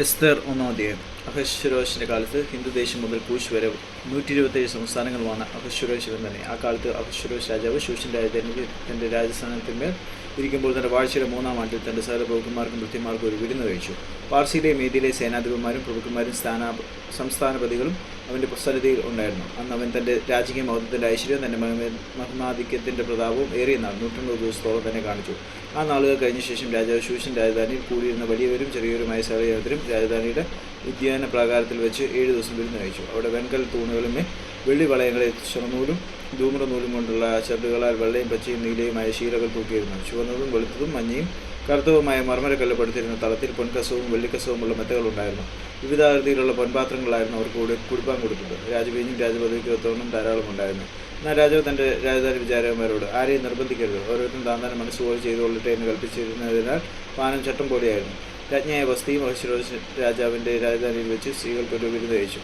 استر اونو ديالو അഹശ്വരോഷിന്റെ കാലത്ത് ഹിന്ദു ദേശം മുതൽ കൂശ് വരെ നൂറ്റി ഇരുപത്തേഴ് സംസ്ഥാനങ്ങളുമാണ് അഹശ്വരോശിവൻ തന്നെ. ആ കാലത്ത് അഹശ്വരോഷ് രാജാവ് ശൂഷൻ രാജധാനി തന്റെ രാജസ്ഥാനത്തിന്മേൽ ഇരിക്കുമ്പോൾ തന്റെ വാഴ്ചയുടെ മൂന്നാം ആണ്ടിൽ തന്റെ സകല പ്രഭുക്കന്മാർക്കും വൃത്തിമാർക്കും ഒരു വിരുന്ന് കഴിച്ചു. പാർസിയിലെ മേദിയിലെ സേനാധിപന്മാരും പ്രഭുക്കന്മാരും സ്ഥാന സംസ്ഥാനപതികളും അവന്റെ പ്രസന്നതയിൽ ഉണ്ടായിരുന്നു. അന്ന് അവൻ തന്റെ രാജകീയ മഹത്വത്തിന്റെ ഐശ്വര്യം തന്റെ മഹിമ- മഹിമാധിക്യത്തിന്റെ പ്രതാപവും ഏറിയ നാൾ നൂറ്റമ്പത് ദിവസത്തോളം തന്നെ കാണിച്ചു. ആ നാളുകൾ കഴിഞ്ഞ ശേഷം രാജാവ് ശൂഷൻ രാജധാനിയിൽ കൂടിയിരുന്ന വലിയവരും ചെറിയവരുമായ സകലജനത്തിനും രാജധാനിയുടെ ഉദ്യാന പ്രാകാരത്തിൽ വെച്ച് ഏഴ് ദിവസം വിരുന്ന് കഴിച്ചു. അവിടെ വെൺകൽ തൂണുകളുമേ വെള്ളി വളയങ്ങളെ ചുണനൂലും ധൂമ്ര നൂലും കൊണ്ടുള്ള ചരടുകളാൽ വെള്ളയും പച്ചയും നീലയുമായ ശീലകൾ തൂക്കിയിരുന്നു. ചുവന്നതും വെളുത്തതും മഞ്ഞയും കറുത്തവുമായ മർമ്മരക്കല്ല് പടുത്തിരുന്ന തളത്തിൽ പൊൻകസവും വെള്ളിക്കസവുമുള്ള മെത്തകളുണ്ടായിരുന്നു വിവിധാകൃതിയിലുള്ള പൊൻപാത്രങ്ങളായിരുന്നു അവർക്ക് കൂടി കുടുംബം കൊടുക്കുന്നത്. രാജവീഞ്ഞും രാജപദവിക്ക് ഒത്തോണം ധാരാളം ഉണ്ടായിരുന്നു. എന്നാൽ രാജാവ് തന്റെ രാജധാനി വിചാരകന്മാരോട് ആരെയും നിർബന്ധിക്കരുത്. ഓരോരുത്തരും താൻ മനസ്സുപോലെ ചെയ്തുകൊള്ളട്ടെ എന്ന് കൽപ്പിച്ചിരുന്നതിനാൽ പാനം ചട്ടം പോലെയായിരുന്നു. രാജ്ഞിയായ വസ്തിയും അഹശ്വരോഷ് രാജാവിന്റെ രാജധാനിയിൽ വെച്ച് സ്ത്രീകൾക്ക് ഒരു വിരുന്ന് കഴിച്ചു.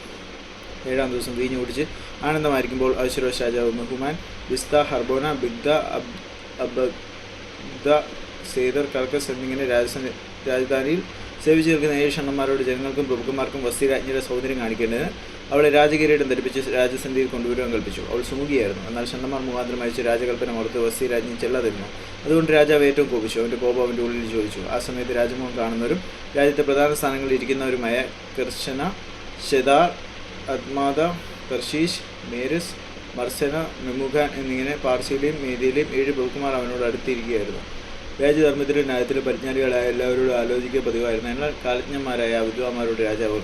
ഏഴാം ദിവസം വീഞ്ഞു കുടിച്ച് ആനന്ദമായിരിക്കുമ്പോൾ അശ്വരോഷ് രാജാവ് മെഹുമാൻ ബിസ്ത ഹർബോന ബിഗ്ദ അബ് അബ്ദ സേദർ കർക്കസ് എന്നിങ്ങനെ രാജസ്ഥാന രാജധാനിയിൽ സേവിച്ചു നിൽക്കുന്ന ഏഴ് ഷണ്ണന്മാരോട് ജനങ്ങൾക്കും പ്രഭുക്കന്മാർക്കും വസ്തി രാജ്ഞിയുടെ സൗന്ദര്യം കാണിക്കേണ്ടതിന് അവളെ രാജകിരീടം ധരിപ്പിച്ച് രാജസന്ധിയിൽ കൊണ്ടുവരുവാൻ കൽപ്പിച്ചു. അവൾ സുമുഖിയായിരുന്നു. എന്നാൽ ഷണ്ണന്മാർ മുഖാന്തരം അയച്ച് രാജകൽപ്പന ഓർത്ത് വസി രാജ്ഞി ചെല്ലാതിരുന്നു. അതുകൊണ്ട് രാജാവ് ഏറ്റവും കോപിച്ചു. അവന്റെ കോപം അവന്റെ ഉള്ളിൽ ചോദിച്ചു ആ സമയത്ത് രാജമോഹൻ കാണുന്നവരും രാജ്യത്തെ പ്രധാന സ്ഥാനങ്ങളിൽ ഇരിക്കുന്നവരുമായ കർശന ഷെദാർ അത്മാദ കർഷീഷ് മേരിസ് മർസന മെമുഖാൻ എന്നിങ്ങനെ പാർസിയിലെയും മേദിയിലെയും ഏഴ് പ്രഭുക്കുമാർ അവനോട് അടുത്തിരിക്കുകയായിരുന്നു. രാജ്യധർമ്മത്തിലും ന്യായത്തിലും പരിജ്ഞാനികളായ എല്ലാവരോടും ആലോചിക്കുക പതിവായിരുന്നു. എന്നാൽ കാലജ്ഞന്മാരായ വിദ്വാന്മാരോട് രാജാവ്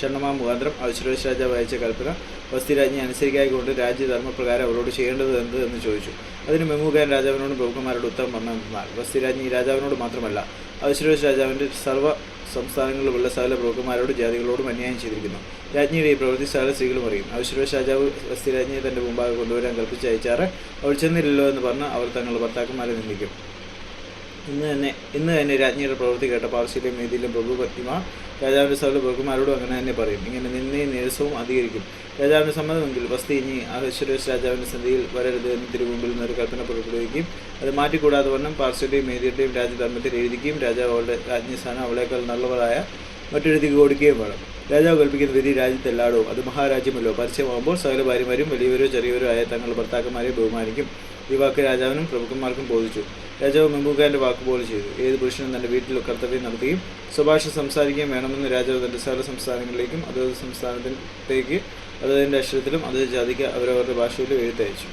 ഷണ്ണമാ മുഖാന്തരം അവശ്വരോഷ് രാജാവ് അയച്ച കൽപ്പന വസ്തിരാജ്ഞി അനുസരിക്കായിക്കൊണ്ട് രാജ്യധർമ്മപ്രകാരം അവരോട് ചെയ്യേണ്ടത് എന്ത് എന്ന് ചോദിച്ചു. അതിന് മെമുഖാൻ രാജാവിനോടും പ്രഭുക്കന്മാരോട് ഉത്തരം പറഞ്ഞാൽ വസ്തിരാജ്ഞി രാജാവിനോട് മാത്രമല്ല അവശ്വരോഷ് രാജാവിന്റെ സർവ സംസ്ഥാനങ്ങളിലുള്ള സകല പ്രഭുക്കന്മാരോട് ജാതികളോടും അന്യായം ചെയ്തിരിക്കുന്നു. രാജ്ഞിയുടെ ഈ പ്രവൃത്തി സകല സ്ത്രീകളും അറിയും. അവശ്വരോഷ് രാജാവ് വസ്തിരാജ്ഞിയെ തന്റെ മുമ്പാകെ കൊണ്ടുവരാൻ കൽപ്പിച്ച് അയച്ചാറ് അവൾ ചെന്നില്ലല്ലോ എന്ന് പറഞ്ഞ് അവർ തങ്ങളുടെ ഭർത്താക്കന്മാരെ നിന്ദിക്കും. ഇന്ന് തന്നെ ഇന്ന് തന്നെ രാജ്ഞിയുടെ പ്രവൃത്തി കേട്ട പാർശ്വയിലും മേദിയിലും പ്രഭുപത്തിമാർ രാജാവിന്റെ സകല പ്രഭുക്കന്മാരോടും അങ്ങനെ തന്നെ പറയും. ഇങ്ങനെ നിന്നയും നേഴ്സവും അധികരിക്കും. രാജാവിന് സമ്മതമെങ്കിൽ വസ്തി ഇനി അഹശ്വരേഷ് രാജാവിന്റെ സന്ധിയിൽ വരരുത് എന്ന് തിരുമുമ്പിൽ നിന്നൊരു കൽപ്പന പുറപ്പെടുവിക്കുകയും അത് മാറ്റിക്കൂടാതെ വണ്ണം പാർശ്വയുടെയും മേദിയുടെയും രാജധർമ്മത്തിൽ എഴുതിക്കുകയും രാജാവ് അവളുടെ രാജ്ഞിസ്ഥാനം അവളേക്കാൾ നല്ലവരായ മറ്റൊരുത്തിക്ക് കൊടുക്കുകയും വേണം. രാജാവ് കൽപ്പിക്കുന്ന വിധി രാജ്യത്തെല്ലാടോ അത് മഹാരാജ്യമല്ലോ. പരസ്യമാകുമ്പോൾ സകല ഭാര്യമാരും വലിയവരോ ചെറിയവരോ ആയ തങ്ങളുടെ ഭർത്താക്കന്മാരെ ബഹുമാനിക്കും. ഈ വാക്ക് രാജാവിനും പ്രഭുക്കന്മാർക്കും ബോധിച്ചു. രാജാവ് മെമ്പൂക്കാരന്റെ വാക്ക് പോലെ ചെയ്തു. ഏത് പുരുഷനും തന്റെ വീട്ടിൽ കർത്തവ്യം നടത്തുകയും സുഭാഷ സംസാരിക്കുകയും വേണമെന്ന് രാജാവ് തന്റെ സകല സംസ്ഥാനങ്ങളിലേക്കും അതത് സംസ്ഥാനത്തിലേക്ക് അതതിന്റെ അക്ഷരത്തിലും അതത് ജാതിക്ക് അവരവരുടെ ഭാഷയിലും എഴുത്തയച്ചു.